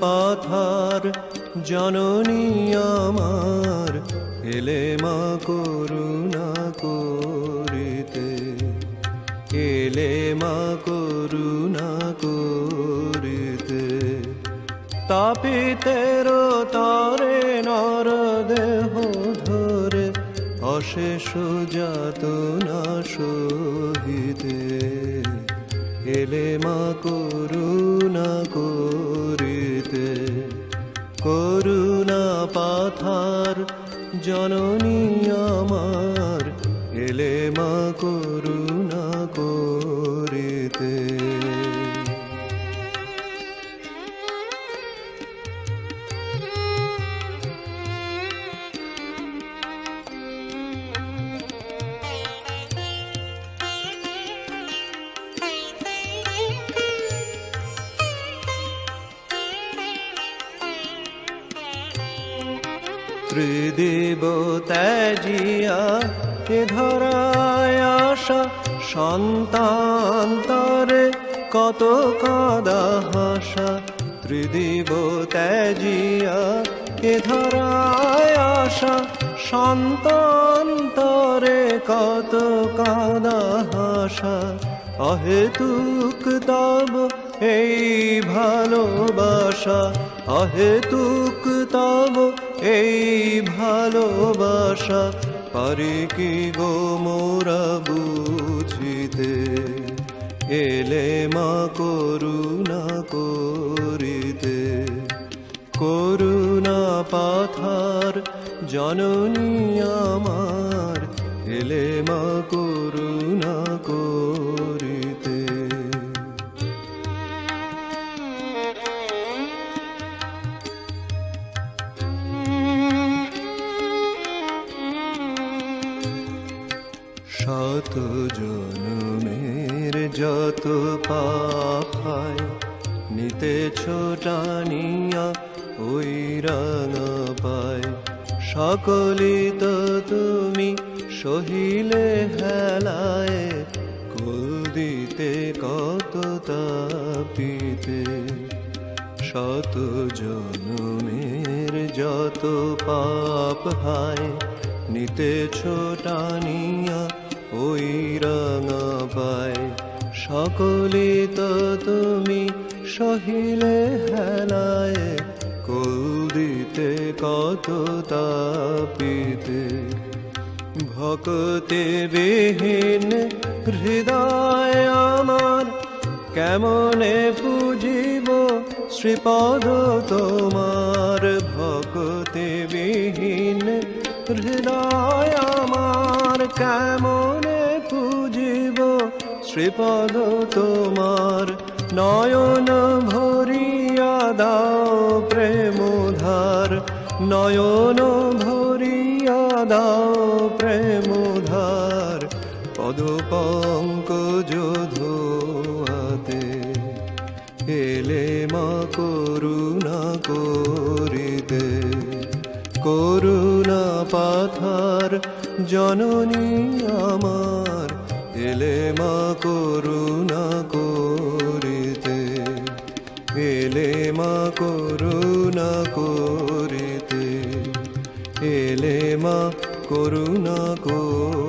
পাথার, জননী আমার, এলে মা করুণা করিতে। এলে মা করুণা করিতে। তাপিতের তরে নর দেহ ধরে, অশেষ যাতনা সহিতে। এলে মা করুণা করিতে করুণা পাথার জননী আমার এলে মা করুণা ত্রিদেব ত্যাজিয়া এ ধরায় সন্তান্তরে কত কাদা হাসা। ত্রিদেব ত্যাজিয়া এ ধরায় সন্তান্তরে কত কাদা হাসা। অহেতুক তব এই ভালোবাসা, অহেতুক তব এই ভালোবাসা পারি কি গো মোরা বুঝিতে? এলে মা করুণা করিতে। করুণা পাথার জননী আমার, এলে মা করুণা শত জনমের যত পাপ হয় নিতে ছোটানিয়া ওই রাঙা পায়। সকলি তো তুমি সহিলে হেলায়, কুল দিতে কত তাপিতে। শত জনমের যত পাপ হায় নিতে ছোটানিয়া ওই রাঙা সকলে তো তুমি সহিলে হেলায়। কুল দিতে কত তাপিতে। ভকতে বিহীন হৃদয় আমার, কেমনে পুজিব শ্রীপদ তোমার? ভকতে বিহীন হৃদয় আমার কেমনে পুজিব? শ্রীপদ তোমার নয়ন ভরিয়া দাও প্রেমধার। নয়ন ভরিয়া দাও প্রেমধার। পদ পঙ্কজ ধোয়াতে এলে মা করুণা করিতে। করুণা পাথার জননী আমার এলে মা করুণা করিতে। এলে মা করুণা করিতে। এলে মা করুণা করিতে।